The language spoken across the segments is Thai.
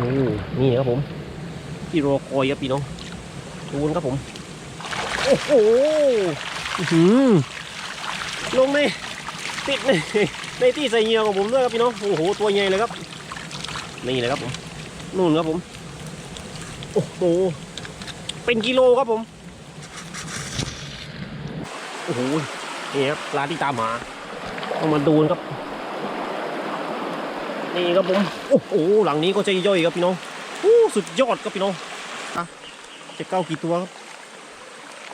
อนี่ครับผมที่รคอยครับพี่น้องดูนครับผม โอ้โหหือลงในติดในในที่ใส่เหยื่อของผมด้วยครับพี่น้อง โอ้โห ตัวใหญ่เลยครับ นี่เลยครับผม นู่นครับผม โอ้โห เป็นกิโลครับผม โอ้โห นี่ครับปลาที่ตามหาต้องมาดูนครับ นี่ครับผมโอ้โหหลังนี้ก็จะย่อยครับพี่น้องโอ้สุดยอดครับพี่น้องอะจะเก้ากี่ตัวครับ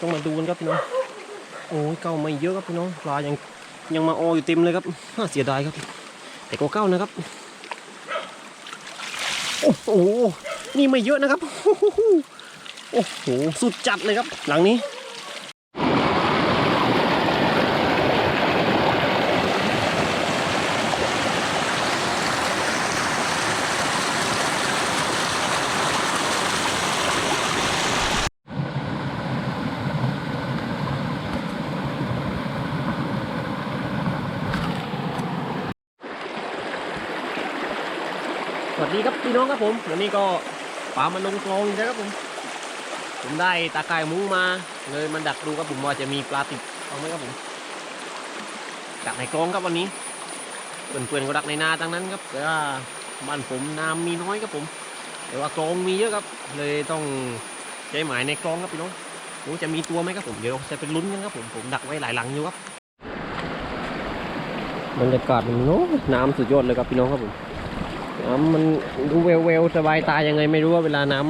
ต้องมาดูกันครับพี่น้องโอ้ยเก้าไม่เยอะครับพี่น้องปลายังยังมาอออยู่เต็มเลยครับน่าเสียดายครับ แต่ก็เก้านะครับโอ้โหนี่ไม่เยอะนะครับโอ้โหสุดจัดเลยครับ หลังนี้ สวัสดีครับพี่ น้องครับผมวันนี้ก็ปลามันลงคลองอีกแล้วครับผม ผมได้ตาข่ายมุ้งมา เลยมันดักดูครับผมว่าจะมีปลาติดเอาไหมครับผมดักในคลองครับวันนี้เพื่อนๆก็ดักในนาทั้งนั้นครับแต่ว่าบ้านผมน้ำมีน้อยครับผม แต่ว่าคลองมีเยอะครับ เลยต้องใช้หมายในคลองครับพี่น้องโอ้จะมีตัวไหมครับผมเดี๋ยวจะเป็นลุ้นกันครับผมผมดักไว้หลายหลังอยู่ครับบรรยากาศมันโน้น้ำสุดยอดเลยครับพี่น้องครับผม น้ำมันดูเวลเวลสบายตายังไงไม่รู้ว่าเวลาน้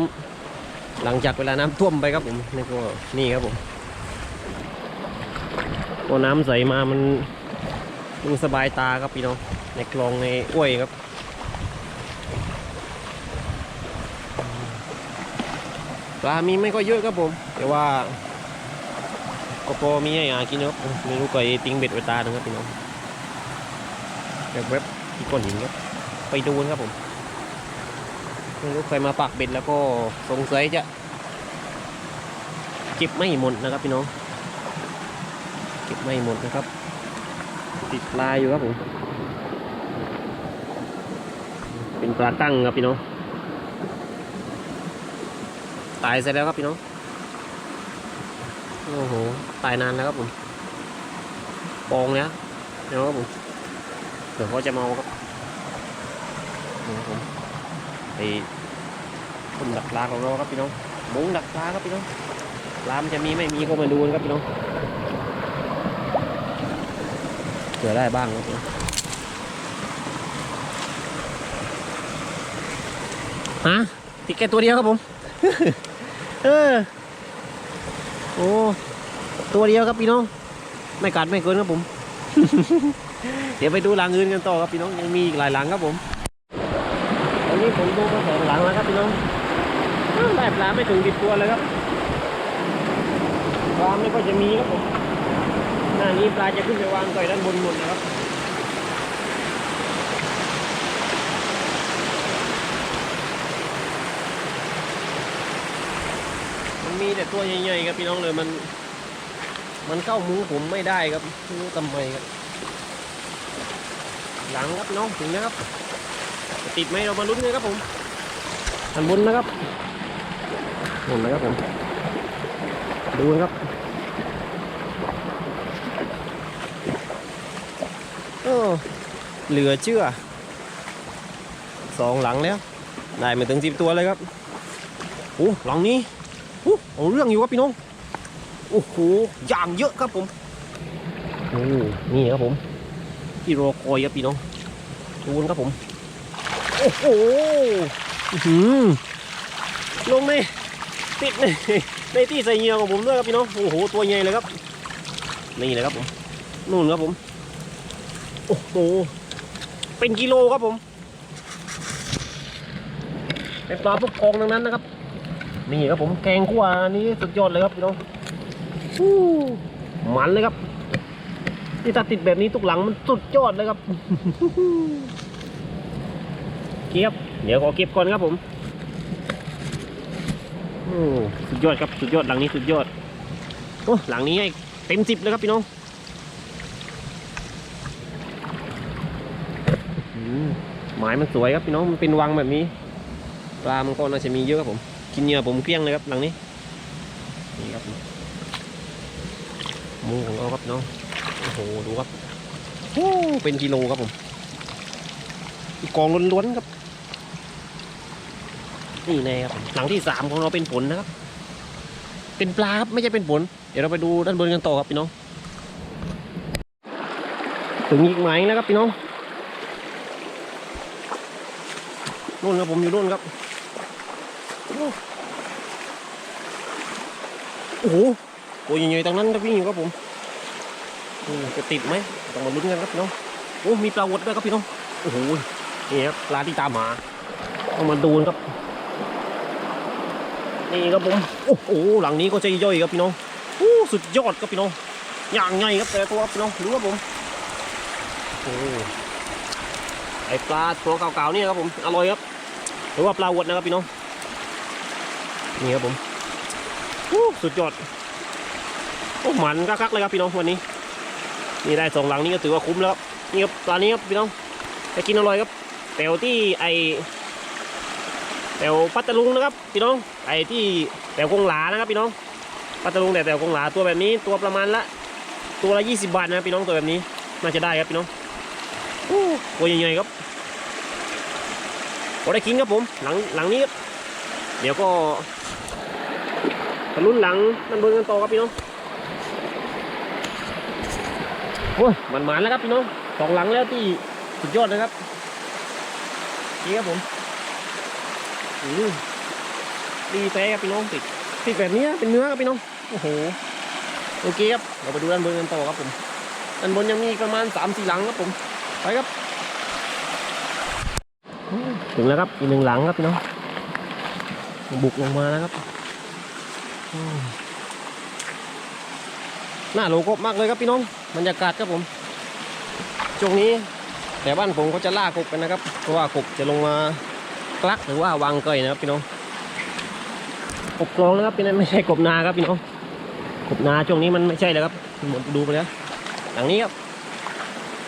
ำหลังจากเวลาน้ำท่วมไปครับผมนี่ก็นี่ครับผมพอน้ำใสมามันมันสบายตาครับพี่น้องในคลองในอ้วยครับปลามีไม่ก็เยอะครับผม แต่ว่าก็พอมีให้หากินครับไม่รู้ก็ไอ้ติงเบ็ดไว้ตาหนึ่งครับพี่น้องแบบเว็บที่ก้อนหินครับ ไปดูนะครับผมไม่รู้ใครมาปักเบ็ดแล้วก็สงสัยจะเก็บไม่หมดนะครับพี่น้อง เก็บไม่หมดนะครับ ติดปลาอยู่ครับผม เป็นปลาตั้งครับพี่น้อง ตายเสร็จแล้วครับพี่น้อง โอ้โห ตายนานแล้วครับผม ปองแล้วเดี๋ยวครับผม เดี๋ยวเขาจะเมาครับ นะครับผมไอ้ต้นดักปลาของเราครับพี่น้องมุ้งดักปลาครับพี่น้องปลามันจะมีไม่มีก็มาดูกันครับพี่น้องเผื่อได้บ้างครับพี่น้องฮะติดแค่ตัวเดียวครับผม เออ โอ้ ตัวเดียวครับพี่น้อง ไม่กัดไม่เกินครับผม เดี๋ยวไปดูหลังอื่นกันต่อครับพี่น้องยังมีอีกหลายหลังครับผม ตอนนี้ผมดูมาสองหลังแล้วครับพี่น้องอ้าวได้ปลาไม่ถึงติดตัวเลยครับปลาไม่ก็จะมีครับผมหน้านี้ปลาจะขึ้นไปวางต่อยด้านบนหมดนะครับมันมีแต่ตัวใหญ่ๆครับพี่น้องเลยมัน มันเข้ามุ้งผมไม่ได้ครับไม่รู้ทำไมครับหลังครับน้องถึงนะครับ ติดไหมเรามาลุ้นกันครับผมทันบนนะครับเห็นไหมครับผมดูนะครับโอ้เหลือเชื่อสองหลังแล้ว ได้มาถึงสิบตัวเลยครับโอ้หลังนี้โอ้เอาเรื่องอยู่ครับพี่น้องโอ้โหอย่างเยอะครับผมโอ้นี่ครับผมที่รอคอยครับพี่น้องดูนะครับผม โอ้โหหือลงในติดในในที่ใส่เหยื่อของผมด้วยครับพี่น้องโอ้โหตัวใหญ่เลยครับ นี่เลยครับผมนู่นครับผม โอ้โหเป็นกิโลครับผมเป็นปลาพวกคลองทั้งนั้นนะครับ นี่ครับผมแกงขั่วนี้สุดยอดเลยครับพี่น้องมันเลยครับที่ถ้าติดแบบนี้ทุกหลังมันสุดยอดเลยครับ เก็บเดี๋ยวขอเก็บก่อนครับผมโอ้สุดยอดครับสุดยอดหลังนี้สุดยอดโอ้หลังนี้ให้เต็มสิบเลยครับพี่น้องอืมหมายมันสวยครับพี่น้องมันเป็นวังแบบนี้ปลามันก็น่าจะมีเยอะครับผมกินเหยื่อผมเกลี้ยงเลยครับหลังนี้นี่ครับหมูของเราครับน้องโอ้โหดูครับโอ้เป็นกิโลครับผมกองล้วนๆครับ นี่น่ครับหลังที่สามของเราเป็นผลนะครับ เป็นปลาครับไม่ใช่เป็นผล เดี๋ยวเราไปดูด้านบนกันต่อครับพี่น้อง ถึงอีกหมายแล้วครับพี่น้องนู่นครับผมอยู่นู่นครับ โอ้โหตัวใหญ่ๆตรงนั้นครับวิ่งอยู่ครับผมจะติดไหมต้องมาลุ้นกันครับพี่น้องโอ้มีปลาวดด้วยครับพี่น้องโอ้โหนี่ครับปลาที่ตามหาต้องมาดูนครับ นี่ครับผมโอ้โหหลังนี้ก็ใจย่อยครับพี่น้องโอ้สุดยอดครับพี่น้องอย่างไงครับแต่ตัวครับพี่น้องดูครับผมโอ้ไอปลาตัวเก่าๆนี่ครับผมอร่อยครับหรือว่าปลาวดนะครับพี่น้องนี่ครับผมโอ้สุดยอดโอ้หมันคักๆเลยครับพี่น้องวันนี้นี่ได้สองหลังนี้ก็ถือว่าคุ้มแล้วครับนี่ครับปลานี้ครับพี่น้องไปกินอร่อยครับแถวที่ไอแถวปัตตาลุงนะครับพี่น้อง ไอ้ที่แถวกงหลานะครับพี่น้องปัตตาลุงแต่แถวกงหลาตัวแบบนี้ตัวประมาณละตัวละ20 บาทนะพี่น้องตัวแบบนี้น่าจะได้ครับพี่น้องโอ้ตัวใหญ่ๆครับพอได้กินครับผมหลังหลังนี้ครับเดี๋ยวก็ไปลุ้นหลังนั่นเบิร์กันต่อครับพี่น้องโอ้ยมันหมานแล้วครับพี่น้องสองหลังแล้วที่สุดยอดนะครับนี่ครับผมอืม ดีแท้ครับพี่น้องติดติดแบบนี้เป็นเนื้อครับพี่น้องโอ้โหโอเคครับเราไปดูด้านบนกันต่อครับผมด้านบนยังมีประมาณสามสี่หลังครับผมไปครับอืมถึงแล้วครับอีกหนึ่งหลังครับพี่น้องบุกลงมาแล้วครับอืมน่าโลกบมากเลยครับพี่น้องบรรยากาศครับผมช่วงนี้แต่บ้านผมเขาจะล่ากบกันนะครับ เพราะว่ากบจะลงมากลักหรือว่าวางเกยนะครับพี่น้อง กบกลองนะครับพี่น้องไม่ใช่กบนาครับพี่น้องกบนาช่วงนี้มันไม่ใช่แล้วครับหมดดูไปแล้วหลังนี้ครับ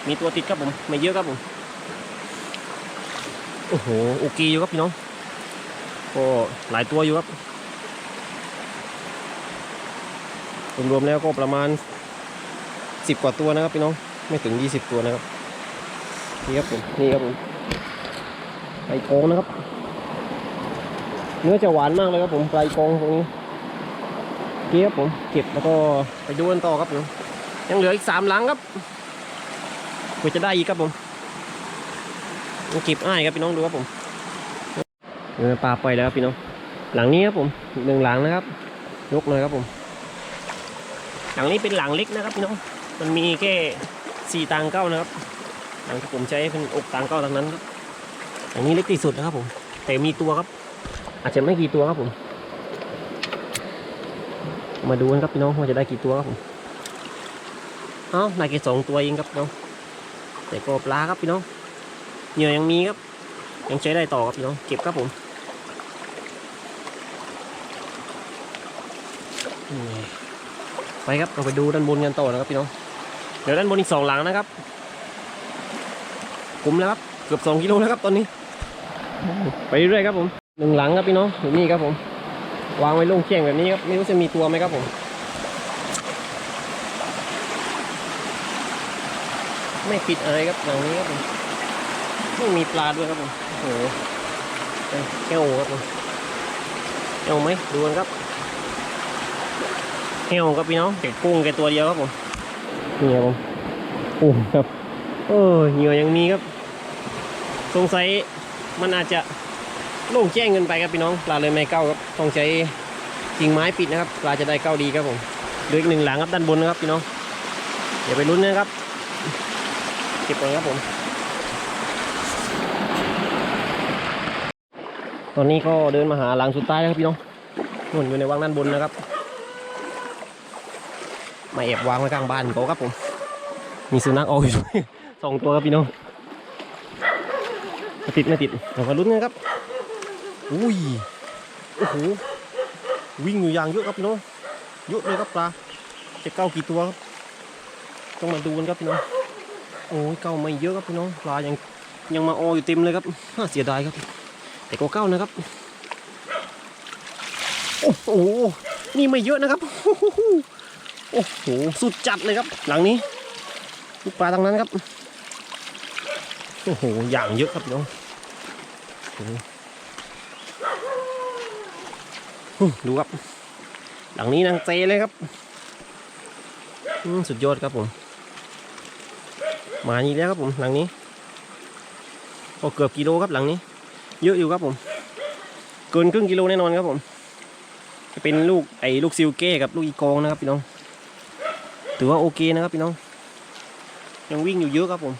มีตัวติดครับผมไม่เยอะครับผมโอ้โหโอเคอยู่ครับพี่น้องก็หลายตัวอยู่ครับรวมๆแล้วก็ประมาณสิบกว่าตัวนะครับพี่น้องไม่ถึงยี่สิบตัวนะครับนี่ครับผมนี่ครับผมไก่กองนะครับ เนื้อจะหวานมากเลยครับผมไก่กองตรงนี้เก็บผมเก็บแล้วก็ไปดูกันต่อครับผมยังเหลืออีกสามหลังครับเพื่อจะได้อีกครับผมเก็บอ้ายครับพี่น้องดูครับผมเนื้อปลาไปแล้วครับพี่น้องหลังนี้ครับผมหนึ่งหลังนะครับยกเลยครับผม หลังนี้เป็นหลังเล็กนะครับพี่น้องมันมีแค่สี่ตังเก้านะครับหลังที่ผมใช้เป็นอกตังเก้าทั้งนั้นครับหลังนี้เล็กที่สุดนะครับผม แต่มีตัวครับ อาจจะไม่กี่ตัวครับผม มาดูกันครับพี่น้องว่าจะได้กี่ตัวครับผม เอ้าได้แค่สองตัวเองครับพี่น้องแต่ก็ปลาครับพี่น้อง เหยื่อยังมีครับ ยังใช้ได้ต่อครับพี่น้อง เก็บครับผมไปครับเราไปดูด้านบนกันต่อนะครับพี่น้อง เดี๋ยวด้านบนอีกสองหลังนะครับคุ้มแล้วครับ เกือบสองกิโลแล้วครับตอนนี้ ไปเรื่อยครับผม หนึ่งหลังครับพี่น้องอยู่นี่ครับผม วางไว้ลงเคียงแบบนี้ครับไม่รู้จะมีตัวไหมครับผมไม่ปิดอะไรครับหลังนี้ครับผมไม่มีปลาด้วยครับผมโอ้โหแก้วครับผมแก้วไหมดูกันครับแห้วครับพี่น้องเก็บกุ้งแค่ตัวเดียวครับผมนี่ครับผมโอ้ครับเออเหยื่อยังมีครับ สงสัยมันอาจจะ โล่งแจ้งเกินไปครับพี่น้องปลาเลยไม่เข้าครับต้องใช้กิ่งไม้ปิดนะครับปลาจะได้เข้าดีครับผมเหลืออีกหนึ่งหลังครับด้านบนนะครับพี่น้องเดี๋ยวไปลุ้นนะครับเก็บก่อนครับผม ตอนนี้ก็เดินมาหาหลังสุดท้ายแล้วครับพี่น้องนู่นอยู่ในวังด้านบนนะครับมาแอบวางไว้กลางบ้านเขาครับผม มีสุนัขเอาอยู่สองตัวครับพี่น้องติดไม่ติดเรามาลุ้นกันครับ อุ้ย โอ้โห วิ่งอยู่อย่างเยอะครับพี่น้องเยอะเลยครับปลาจะเก้ากี่ตัวครับ ต้องมาดูกันครับพี่น้อง โอ้ยเก้าไม่เยอะครับพี่น้อง ปลายังยังมาอออยู่เต็มเลยครับน่าเสียดายครับ แต่ก็เก้านะครับ โอ้โห นี่ไม่เยอะนะครับ โอ้โห สุดจัดเลยครับ หลังนี้ลูกปลาทางนั้นครับ โอ้โห อย่างเยอะครับพี่น้องโอ้โหอืม ดูครับ หลังนี้นางเจเลยครับ สุดยอดครับผม มานี่แล้วครับผมหลังนี้โอ้เกือบกิโลครับหลังนี้ เยอะอยู่ครับผม เกินครึ่งกิโลแน่นอนครับผมจะเป็นลูกไอ้ลูกซิลเก้กับลูกอีกองนะครับพี่น้อง ถือว่าโอเคนะครับพี่น้อง ยังวิ่งอยู่เยอะครับผม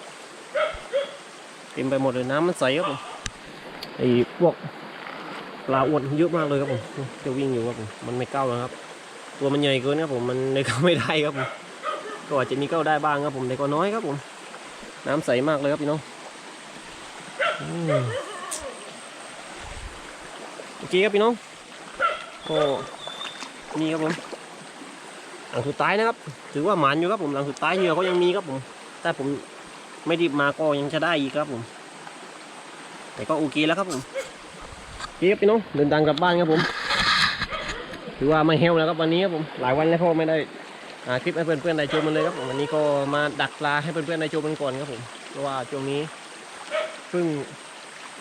เต็มไปหมดเลยน้ำมันใสครับผมไอ้พวก ปลาอ้วนเยอะมากเลยครับผมจะวิ่งอยู่ครับผมมันไม่ก้าวนะครับ ตัวมันใหญ่เกินครับผมมันเลยเข้าไม่ได้ครับผมก็อาจจะมีก้าได้บ้างครับผมแต่ก็น้อยครับผม น้ำใสมากเลยครับพี่น้องอืมโอเคครับพี่น้องก็นี่ครับผมหลังสุดท้ายนะครับ ถือว่าหมานอยู่ครับผมหลังสุดท้ายเหยื่อก็ยังมีครับผมแต่ผมไม่รีบมาก็ยังจะได้อีกครับผม แต่ก็โอเคแล้วครับผม เคครับพี่น้องเดินทางกลับบ้านครับผม ถือว่าไม่เฮลแล้วครับวันนี้ครับผม หลายวันแล้วพราะไม่ได้หาคลิปให้เพื่อนๆได้ชมมันเลยครับผมวันนี้ก็มาดักปลาให้เพื่อนๆได้ชมกันก่อนครับผม เพราะว่าช่วงนี้เพิ่ง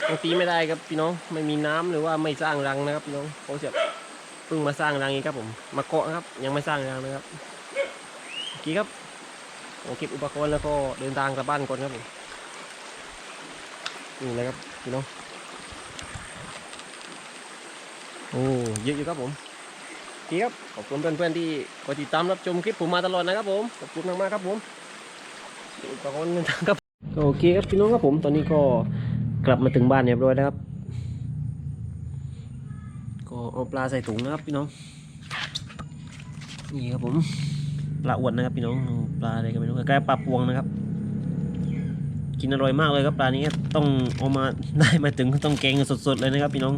บางทีไม่ได้ครับพี่น้อง ไม่มีน้ำหรือว่าไม่สร้างรังนะครับพี่น้องเขาจะเพิ่งมาสร้างรังอีกครับผม มาเกาะครับ ยังไม่สร้างรังนะครับโอเคครับผมเก็บอุปกรณ์แล้วก็เดินทางกลับบ้านก่อนครับผมนี่เลยครับพี่น้อง โอ้เยอะอยู่ครับผมโอเครับขอบคุณเพื่อนๆที่คอยติดตามรับชมคลิปผมมาตลอดนะครับผมขอบคุณมากๆครับผมขอบคุณครับก็โอเคครับพี่น้องครับผมตอนนี้ก็กลับมาถึงบ้านเรียบร้อยแล้วครับก็เอาปลาใส่ถุงนะครับพี่น้องนี่ครับผมปลาอ้วนนะครับพี่น้องปลาอะไรกันไม่รู้ใกล้ปลาพวงนะครับ กินอร่อยมากเลยครับปลานี้ต้องเอามาได้มาถึงต้องแกงสดๆเลยนะครับพี่น้อง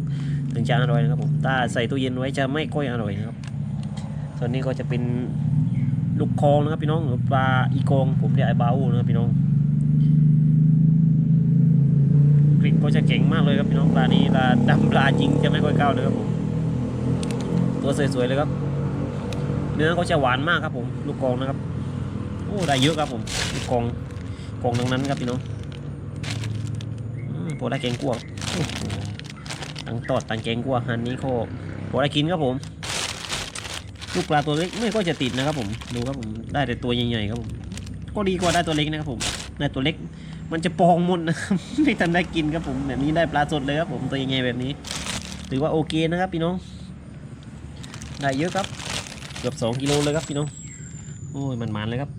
ถึงจะอร่อยนะครับผมถ้าใส่ตู้เย็นไว้จะไม่ค่อยอร่อยนะครับ ส่วนนี้ก็จะเป็นลูกคองนะครับพี่น้องหรือปลาอีกองผมเรียกไอ้บาอูนะครับพี่น้องกลิ่นก็จะเก่งมากเลยครับพี่น้องปลานี้ปลาดำปลาจริงจะไม่ค่อยก้าวเลยครับผมตัวสวยๆเลยครับ เนื้อก็จะหวานมากครับผม ลูกกองนะครับโอ้ได้เยอะครับผมลูกกองกองทั้งนั้นครับพี่น้องอพอได้แกงกวงโอ้โห ตังตอดตังแกงกัวางหันนี้ก็พอได้กินครับผม ลูกปลาตัวเล็กไม่ก็จะติดนะครับผม ดูครับผม ได้แต่ตัวใหญ่ๆครับผม ก็ดีกว่าได้ตัวเล็กนะครับผม ได้ตัวเล็ก มันจะปองหมดนะครับไม่ทันได้กินครับผม แบบนี้ได้ปลาสดเลยครับผม ตัวใหญ่ๆแบบนี้ ถือว่าโอเคนะครับพี่น้อง ได้เยอะครับ เกือบสองกิโลเลยครับพี่น้อง โอ้ยมันมันๆเลยครับ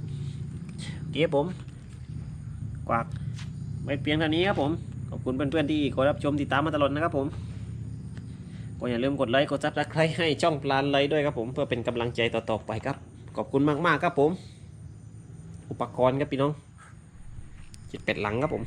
เคครับผม กวากไว้เพียงเท่านี้ครับผม ขอบคุณเพื่อนๆที่คอยรับชมติดตามมาตลอดนะครับผม ก็อย่าลืมกดไลค์กดซับสไครต์ให้ช่องปลานไลค์ด้วยครับผมเพื่อเป็นกำลังใจต่อๆไปครับ ขอบคุณมากๆครับผม อุปกรณ์ครับพี่น้องจิตเป็ดหลังครับผม